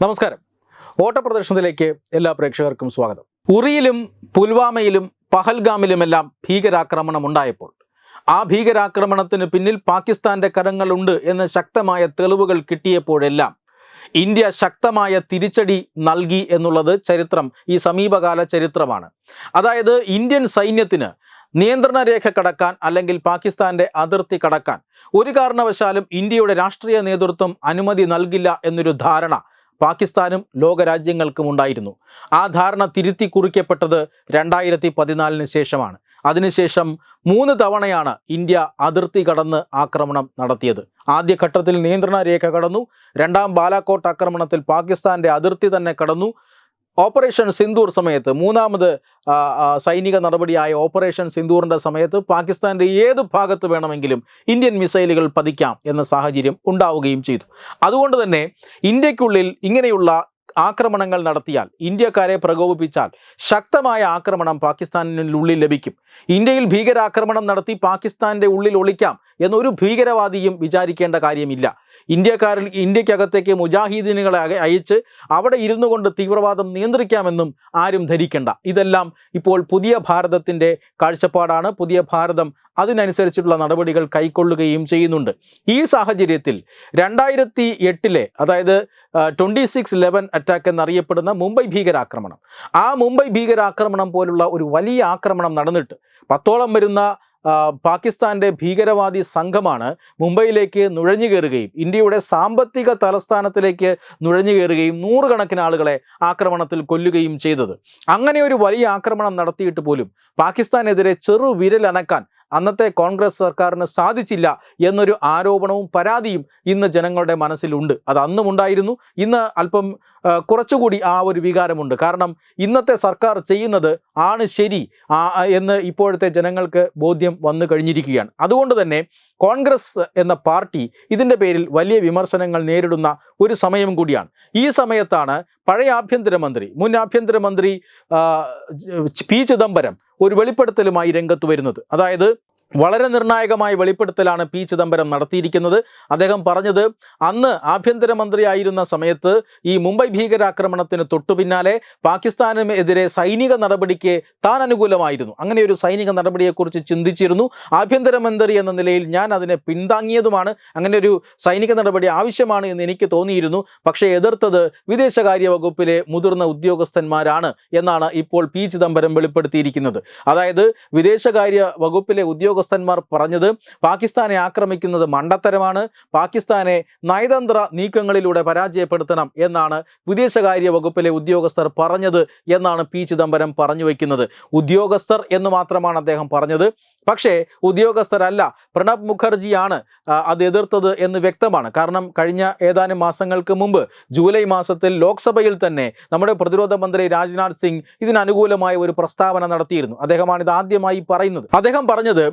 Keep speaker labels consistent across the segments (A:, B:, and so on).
A: നമസ്കാരം. ഓട്ടപ്രദർശനത്തിലേക്ക് എല്ലാ പ്രേക്ഷകർക്കും സ്വാഗതം. ഉറിയിലും പുൽവാമയിലും പഹൽഗാമിലുമെല്ലാം ഭീകരാക്രമണം ഉണ്ടായപ്പോൾ ആ ഭീകരാക്രമണത്തിന് പിന്നിൽ പാകിസ്ഥാന്റെ കരങ്ങളുണ്ട് എന്ന ശക്തമായ തെളിവുകൾ കിട്ടിയപ്പോഴെല്ലാം ഇന്ത്യ ശക്തമായ തിരിച്ചടി നൽകി എന്നുള്ളത് ചരിത്രം ഈ സമീപകാല ചരിത്രമാണ്. അതായത് ഇന്ത്യൻ സൈന്യത്തിന് നിയന്ത്രണ രേഖ കടക്കാൻ അല്ലെങ്കിൽ പാകിസ്ഥാന്റെ അതിർത്തി കടക്കാൻ ഒരു കാരണവശാലും ഇന്ത്യയുടെ രാഷ്ട്രീയ നേതൃത്വം അനുമതി നൽകില്ല എന്നൊരു ധാരണ പാകിസ്ഥാനും ലോകരാജ്യങ്ങൾക്കും ഉണ്ടായിരുന്നു. ആ ധാരണ തിരുത്തി കുറിക്കപ്പെട്ടത് രണ്ടായിരത്തി പതിനാലിന് ശേഷമാണ്. അതിനുശേഷം മൂന്ന് തവണയാണ് ഇന്ത്യ അതിർത്തി കടന്ന് ആക്രമണം നടത്തിയത്. ആദ്യഘട്ടത്തിൽ നിയന്ത്രണ രേഖ കടന്നു രണ്ടാം ബാലാക്കോട്ട് ആക്രമണത്തിൽ പാകിസ്ഥാന്റെ അതിർത്തി തന്നെ കടന്നു ഓപ്പറേഷൻ സിന്ദൂർ സമയത്ത് മൂന്നാമത് സൈനിക നടപടിയായ ഓപ്പറേഷൻ സിന്ദൂറിന്റെ സമയത്ത് പാകിസ്ഥാന്റെ ഏത് ഭാഗത്ത് വേണമെങ്കിലും ഇന്ത്യൻ മിസൈലുകൾ പതിക്കാം എന്ന സാഹചര്യം ഉണ്ടാവുകയും ചെയ്തു. അതുകൊണ്ട് തന്നെ ഇന്ത്യക്കുള്ളിൽ ഇങ്ങനെയുള്ള ആക്രമണങ്ങൾ നടത്തിയാൽ ഇന്ത്യക്കാരെ പ്രകോപിപ്പിച്ചാൽ ശക്തമായ ആക്രമണം പാകിസ്ഥാനിനുള്ളിൽ ലഭിക്കും. ഇന്ത്യയിൽ ഭീകരാക്രമണം നടത്തി പാകിസ്ഥാന്റെ ഉള്ളിൽ ഒളിക്കാം എന്നൊരു ഭീകരവാദിയും വിചാരിക്കേണ്ട കാര്യമില്ല. ഇന്ത്യക്കാരിൽ ഇന്ത്യക്കകത്തേക്ക് മുജാഹിദീനുകളെ അയച്ച് അവിടെ ഇരുന്നു കൊണ്ട് തീവ്രവാദം നിയന്ത്രിക്കാമെന്നും ആരും ധരിക്കേണ്ട. ഇതെല്ലാം ഇപ്പോൾ പുതിയ ഭാരതത്തിന്റെ കാഴ്ചപ്പാടാണ്. പുതിയ ഭാരതം അതിനനുസരിച്ചുള്ള നടപടികൾ കൈക്കൊള്ളുകയും ചെയ്യുന്നുണ്ട്. ഈ സാഹചര്യത്തിൽ രണ്ടായിരത്തി എട്ടിലെ അതായത് ട്വന്റി സിക്സ് ലെവൻ അറ്റാക്ക് എന്നറിയപ്പെടുന്ന മുംബൈ ഭീകരാക്രമണം. ആ മുംബൈ ഭീകരാക്രമണം പോലുള്ള ഒരു വലിയ ആക്രമണം നടന്നിട്ട് പത്തോളം വരുന്ന പാകിസ്ഥാന്റെ ഭീകരവാദി സംഘമാണ് മുംബൈയിലേക്ക് നുഴഞ്ഞു കയറുകയും ഇന്ത്യയുടെ സാമ്പത്തിക തലസ്ഥാനത്തിലേക്ക് നുഴഞ്ഞു കയറുകയും നൂറുകണക്കിന് ആളുകളെ ആക്രമണത്തിൽ കൊല്ലുകയും ചെയ്തത്. അങ്ങനെ ഒരു വലിയ ആക്രമണം നടത്തിയിട്ട് പോലും പാകിസ്ഥാനെതിരെ ചെറു വിരലനക്കാൻ അന്നത്തെ കോൺഗ്രസ് സർക്കാരിന് സാധിച്ചില്ല എന്നൊരു ആരോപണവും പരാതിയും ഇന്ന് ജനങ്ങളുടെ മനസ്സിലുണ്ട്. അത് അന്നും ഉണ്ടായിരുന്നു. ഇന്ന് അല്പം കുറച്ചുകൂടി ആ ഒരു വികാരമുണ്ട്. കാരണം ഇന്നത്തെ സർക്കാർ ചെയ്യുന്നത് ആണ് ശരി എന്ന് ഇപ്പോഴത്തെ ജനങ്ങൾക്ക് ബോധ്യം വന്നു കഴിഞ്ഞിരിക്കുകയാണ്. അതുകൊണ്ട് തന്നെ കോൺഗ്രസ് എന്ന പാർട്ടി ഇതിന്റെ പേരിൽ വലിയ വിമർശനങ്ങൾ നേരിടുന്ന ഒരു സമയം കൂടിയാണ്. ഈ സമയത്താണ് പഴയ ആഭ്യന്തരമന്ത്രി മുൻ ആഭ്യന്തരമന്ത്രി പി ചിദംബരം ഒരു വെളിപ്പെടുത്തലുമായി രംഗത്ത് വരുന്നത്. അതായത് വളരെ നിർണായകമായ വെളിപ്പെടുത്തലാണ് പി ചിദംബരം നടത്തിയിരിക്കുന്നത്. അദ്ദേഹം പറഞ്ഞത് അന്ന് ആഭ്യന്തരമന്ത്രിയായിരുന്ന സമയത്ത് ഈ മുംബൈ ഭീകരാക്രമണത്തിന് തൊട്ടു പിന്നാലെ പാകിസ്ഥാനെതിരെ സൈനിക നടപടിക്ക് താൻ അനുകൂലമായിരുന്നു. അങ്ങനെ ഒരു സൈനിക നടപടിയെക്കുറിച്ച് ചിന്തിച്ചിരുന്നു. ആഭ്യന്തരമന്ത്രി എന്ന നിലയിൽ ഞാൻ അതിനെ പിന്താങ്ങിയതുമാണ്. അങ്ങനെ ഒരു സൈനിക നടപടി ആവശ്യമാണ് എന്ന് എനിക്ക് തോന്നിയിരുന്നു. പക്ഷേ എതിർത്തത് വിദേശകാര്യ വകുപ്പിലെ മുതിർന്ന ഉദ്യോഗസ്ഥന്മാരാണ് എന്നാണ് ഇപ്പോൾ പി ചിദംബരം വെളിപ്പെടുത്തിയിരിക്കുന്നത്. അതായത് വിദേശകാര്യ വകുപ്പിലെ ഉദ്യോഗസ്ഥന്മാർ പറഞ്ഞത് പാകിസ്ഥാനെ ആക്രമിക്കുന്നത് മണ്ടത്തരമാണ്. പാകിസ്ഥാനെ നയതന്ത്ര നീക്കങ്ങളിലൂടെ പരാജയപ്പെടുത്തണം എന്നാണ് വിദേശകാര്യ വകുപ്പിലെ ഉദ്യോഗസ്ഥർ പറഞ്ഞത് എന്നാണ് പി ചിദംബരം പറഞ്ഞു വയ്ക്കുന്നത് ഉദ്യോഗസ്ഥർ എന്ന് മാത്രമാണ് അദ്ദേഹം പറഞ്ഞത്. പക്ഷേ ഉദ്യോഗസ്ഥരല്ല. പ്രണബ് മുഖർജിയാണ് അത് എതിർത്തത് എന്ന് വ്യക്തമാണ്. കാരണം കഴിഞ്ഞ ഏതാനും മാസങ്ങൾക്ക് മുമ്പ് ജൂലൈ മാസത്തിൽ ലോക്സഭയിൽ തന്നെ നമ്മുടെ പ്രതിരോധ മന്ത്രി രാജ്നാഥ് സിംഗ് ഇതിനനുകൂലമായ ഒരു പ്രസ്താവന നടത്തിയിരുന്നു. അദ്ദേഹമാണ് ഇത് ആദ്യമായി പറയുന്നത്. അദ്ദേഹം പറഞ്ഞത്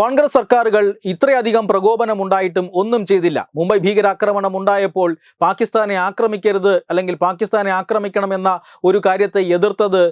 A: കോൺഗ്രസ് സർക്കാരുകൾ ഇത്രയധികം പ്രകോപനം ഉണ്ടായിട്ടും ഒന്നും ചെയ്തില്ല. മുംബൈ ഭീകരാക്രമണം ഉണ്ടായപ്പോൾ പാകിസ്ഥാനെ ആക്രമിക്കരുത് അല്ലെങ്കിൽ പാകിസ്ഥാനെ ആക്രമിക്കണമെന്ന ഒരു കാര്യത്തെ എതിർത്തത്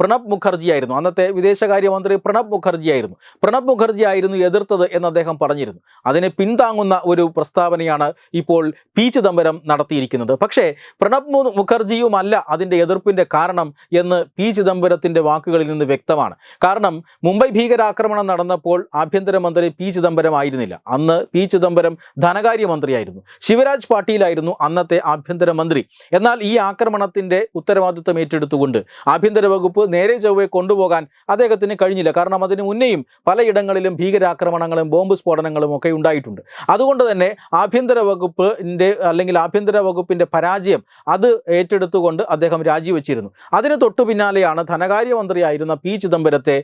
A: പ്രണബ് മുഖർജിയായിരുന്നു. അന്നത്തെ വിദേശകാര്യമന്ത്രി പ്രണബ് മുഖർജിയായിരുന്നു. പ്രണബ് മുഖർജി ആയിരുന്നു എതിർത്തത് എന്ന് അദ്ദേഹം പറഞ്ഞിരുന്നു. അതിനെ പിന്താങ്ങുന്ന ഒരു പ്രസ്താവനയാണ് ഇപ്പോൾ പി ചിദംബരം നടത്തിയിരിക്കുന്നത്. പക്ഷേ പ്രണബ് മുഖർജിയുമല്ല അതിന്റെ എതിർപ്പിന്റെ കാരണം എന്ന് പി ചിദംബരത്തിന്റെ വാക്കുകളിൽ നിന്ന് വ്യക്തമാണ്. കാരണം മുംബൈ ഭീകരാക്രമണം നടന്നപ്പോൾ ആഭ്യന്തരമന്ത്രി പി ചിദംബരം ആയിരുന്നില്ല. അന്ന് പി ചിദംബരം ധനകാര്യമന്ത്രിയായിരുന്നു. ശിവരാജ് പാട്ടീലായിരുന്നു അന്നത്തെ ആഭ്യന്തരമന്ത്രി. എന്നാൽ ഈ ആക്രമണത്തിന്റെ ഉത്തരവാദിത്വം ഏറ്റെടുത്തുകൊണ്ട് ആഭ്യന്തര വകുപ്പ് നേരെ ചൊവ്വെ കൊണ്ടുപോകാൻ അദ്ദേഹത്തിന് കഴിഞ്ഞില്ല. കാരണം അതിന് മുന്നേയും പലയിടങ്ങളിലും ഭീകരാക്രമണങ്ങളും ബോംബ് സ്ഫോടനങ്ങളും ഒക്കെ ഉണ്ടായിട്ടുണ്ട്. അതുകൊണ്ട് തന്നെ ആഭ്യന്തര വകുപ്പിന്റെ അല്ലെങ്കിൽ ആഭ്യന്തര വകുപ്പിന്റെ പരാജയം അത് ഏറ്റെടുത്തുകൊണ്ട് അദ്ദേഹം രാജിവെച്ചിരുന്നു. അതിന് തൊട്ടു പിന്നാലെയാണ് ധനകാര്യമന്ത്രിയായിരുന്ന പി ചിദംബരത്തെ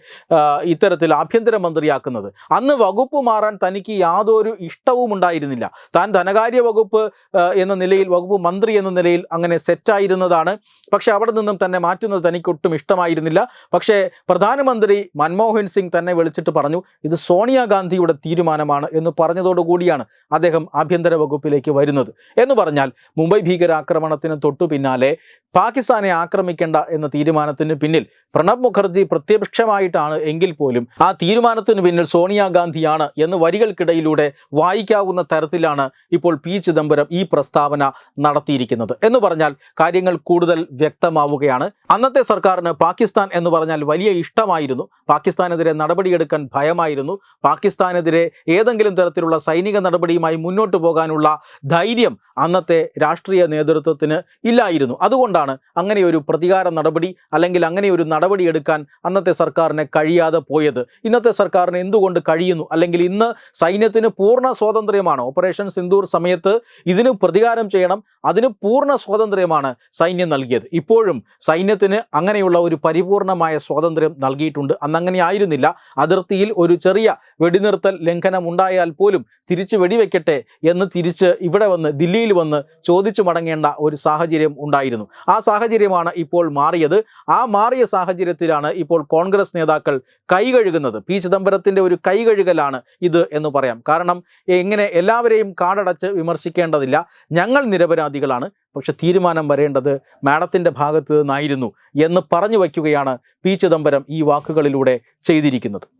A: ഇത്തരത്തിൽ ആഭ്യന്തരമന്ത്രിയാക്കുന്നത് അന്ന് വകുപ്പ് മാറാൻ തനിക്ക് യാതൊരു ഇഷ്ടവും ഉണ്ടായിരുന്നില്ല. താൻ ധനകാര്യ വകുപ്പ് എന്ന നിലയിൽ വകുപ്പ് മന്ത്രി എന്ന നിലയിൽ അങ്ങനെ സെറ്റായിരുന്നതാണ് പക്ഷേ അവിടെ നിന്നും തന്നെ മാറ്റുന്നത് തനിക്ക് ഒട്ടും ഇഷ്ടമായിരുന്നില്ല. പക്ഷേ പ്രധാനമന്ത്രി മൻമോഹൻ സിംഗ് തന്നെ വിളിച്ച് വിളിച്ചിട്ട് പറഞ്ഞു ഇത് സോണിയാഗാന്ധിയുടെ തീരുമാനമാണ് എന്ന് പറഞ്ഞതോടുകൂടിയാണ് അദ്ദേഹം ആഭ്യന്തര വകുപ്പിലേക്ക് വരുന്നത്. എന്ന് പറഞ്ഞാൽ മുംബൈ ഭീകരാക്രമണത്തിന് തൊട്ടു പിന്നാലെ പാകിസ്ഥാനെ ആക്രമിക്കേണ്ട എന്ന തീരുമാനത്തിന് പിന്നിൽ പ്രണബ് മുഖർജി പ്രത്യക്ഷമായിട്ടാണ് എങ്കിൽ പോലും ആ തീരുമാനത്തിന് പിന്നിൽ സോണിയാഗാന്ധിയാണ് എന്ന് വരികൾക്കിടയിലൂടെ വായിക്കാവുന്ന തരത്തിലാണ് ഇപ്പോൾ പി ചിദംബരം ഈ പ്രസ്താവന നടത്തിയിരിക്കുന്നത്. എന്ന് പറഞ്ഞാൽ കാര്യങ്ങൾ കൂടുതൽ വ്യക്തമാവുകയാണ്. അന്നത്തെ സർക്കാരിന് പാകിസ്ഥാൻ എന്ന് പറഞ്ഞാൽ വലിയ ഇഷ്ടമായിരുന്നു. പാകിസ്ഥാനെതിരെ നടപടിയെടുക്കാൻ ഭയമായിരുന്നു. പാകിസ്ഥാനെതിരെ ഏതെങ്കിലും തരത്തിലുള്ള സൈനിക നടപടിയുമായി മുന്നോട്ട് പോകാനുള്ള ധൈര്യം അന്നത്തെ രാഷ്ട്രീയ നേതൃത്വത്തിന് ഇല്ലായിരുന്നു. അതുകൊണ്ടാണ് അങ്ങനെ ഒരു പ്രതികാര നടപടി അല്ലെങ്കിൽ അങ്ങനെ ഒരു നടപടി എടുക്കാൻ അന്നത്തെ സർക്കാരിനെ കഴിയാതെ പോയത്. ഇന്നത്തെ സർക്കാരിന് എന്തുകൊണ്ട് കഴിയുന്നു? അല്ലെങ്കിൽ ഇന്ന് സൈന്യത്തിന് പൂർണ സ്വാതന്ത്ര്യമാണ്? ഓപ്പറേഷൻ സിന്ദൂർ സമയത്ത് ഇതിന് പ്രതികാരം ചെയ്യണം. അതിന് പൂർണ സ്വാതന്ത്ര്യമാണ് സൈന്യം നൽകിയത്. ഇപ്പോഴും സൈന്യത്തിന് അങ്ങനെയുള്ള ഒരു പരിപൂർണമായ സ്വാതന്ത്ര്യം നൽകിയിട്ടുണ്ട്. അന്നങ്ങനെ ആയിരുന്നില്ല. അതിർത്തിയിൽ ഒരു ചെറിയ വെടിനിർത്തൽ ലംഘനം ഉണ്ടായാൽ പോലും തിരിച്ച് വെടിവെക്കട്ടെ എന്ന് തിരിച്ച് ഇവിടെ വന്ന് ദില്ലിയിൽ വന്ന് ചോദിച്ചു മടങ്ങേണ്ട ഒരു സാഹചര്യം ഉണ്ടായിരുന്നു. ആ സാഹചര്യമാണ് ഇപ്പോൾ മാറിയത്. ആ മാറിയ സാഹചര്യത്തിലാണ് ഇപ്പോൾ കോൺഗ്രസ് നേതാക്കൾ കൈകഴുകുന്നത് പി ചിദംബരത്തിന്റെ ഒരു കൈകഴുകലാണ് ഇത് എന്ന് പറയാം. കാരണം എങ്ങനെ എല്ലാവരെയും കാടടച്ച് വിമർശിക്കേണ്ടതില്ല. ഞങ്ങൾ നിരപരാധികളാണ്. പക്ഷെ തീരുമാനം വരേണ്ടത് മാഡത്തിന്റെ ഭാഗത്ത് നിന്നായിരുന്നു എന്ന് പറഞ്ഞു വയ്ക്കുകയാണ് പി ചിദംബരം ഈ വാക്കുകളിലൂടെ ചെയ്തിരിക്കുന്നത്.